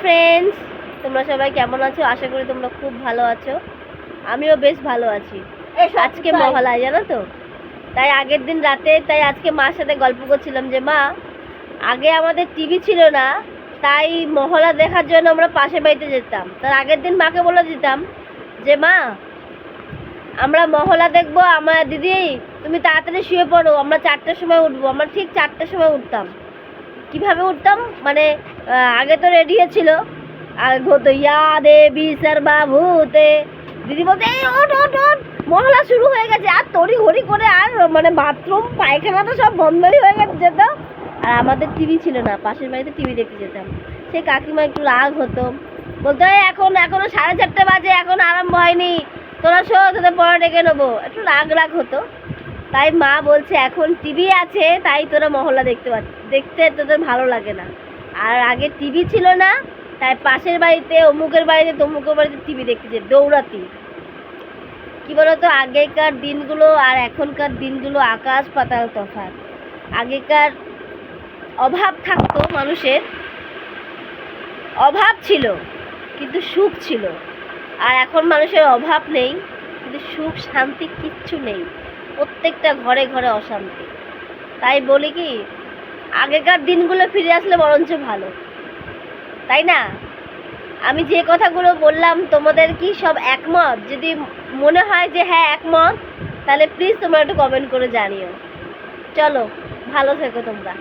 Friends তোমরা সবাই কেমন আছো? আশা করি তোমরা খুব ভালো আছো। আমিও বেশ ভালো আছি। আজকে মহালয়া জানো তো? তাই আগের দিন রাতে তাই আজকে মার সাথে গল্প করছিলাম যে মা আগে আমাদের টিভি ছিল না তাই মহলা দেখার জন্য আমরা পাশে বাড়িতে যেতাম। তার আগের দিন মাকে বলে দিতাম যে মা আমরা মহলা দেখব আমার দিদি তুমি তাড়াতাড়ি শুয়ে পড়ো আমরা চারটের সময় উঠবো। আমরা ঠিক চারটের সময় উঠতাম। কীভাবে উঠতাম? মানে আগে তো রেডিও ছিল। আর হতো ইয়া দেবী সর্বাভূতে। দিদি বলতে এই, ওঠ ওঠ ওঠ, মহলা শুরু হয়ে গেছে। আর তড়ি ঘড়ি করে আর মানে বাথরুম, পায়খানা তো সব বন্ধই হয়ে গেছে যেত। আর আমাদের টিভি ছিল না, পাশের বাড়িতে টিভি দেখতে যেতাম। সে কাকিমা একটু রাগ হতো। বলতো, "এই, এখন, এখনও সাড়ে চারটে বাজে, এখন আরম্ভ হয়নি। তোরা শো তোদের পরে ডেকে নেব। একটু রাগ রাগ হতো। তাই মা বলছে, এখন টিভি আছে, তাই তোরা মহল্লা দেখতে পাচ্ছিস দেখতে তোদের ভালো লাগে না। আর আগে টিভি ছিল না, তাই পাশের বাড়িতে, অমুকের বাড়িতে, তমুকের বাড়িতে টিভি দেখতে যে দৌড়াতি। কি বলতো, আগেকার দিনগুলো আর এখনকার দিনগুলো আকাশ পাতাল তফাৎ। আগেকার অভাব থাকতো মানুষের, অভাব ছিল, কিন্তু সুখ ছিল। আর এখন মানুষের অভাব নেই, কিন্তু সুখ, শান্তি কিচ্ছু নেই। প্রত্যেকটা ঘরে ঘরে অশান্তি। তাই বলি কি আগেকার দিনগুলো ফিরে আসলে বরঞ্চ ভালো। তাই না? আমি যে কথাগুলো বললাম, তোমাদের কি সব একমত? যদি মনে হয় যে হ্যাঁ একমত, তাহলে প্লিজ তোমরা একটু কমেন্ট করে জানিও। চলো, ভালো থেকো তোমরা।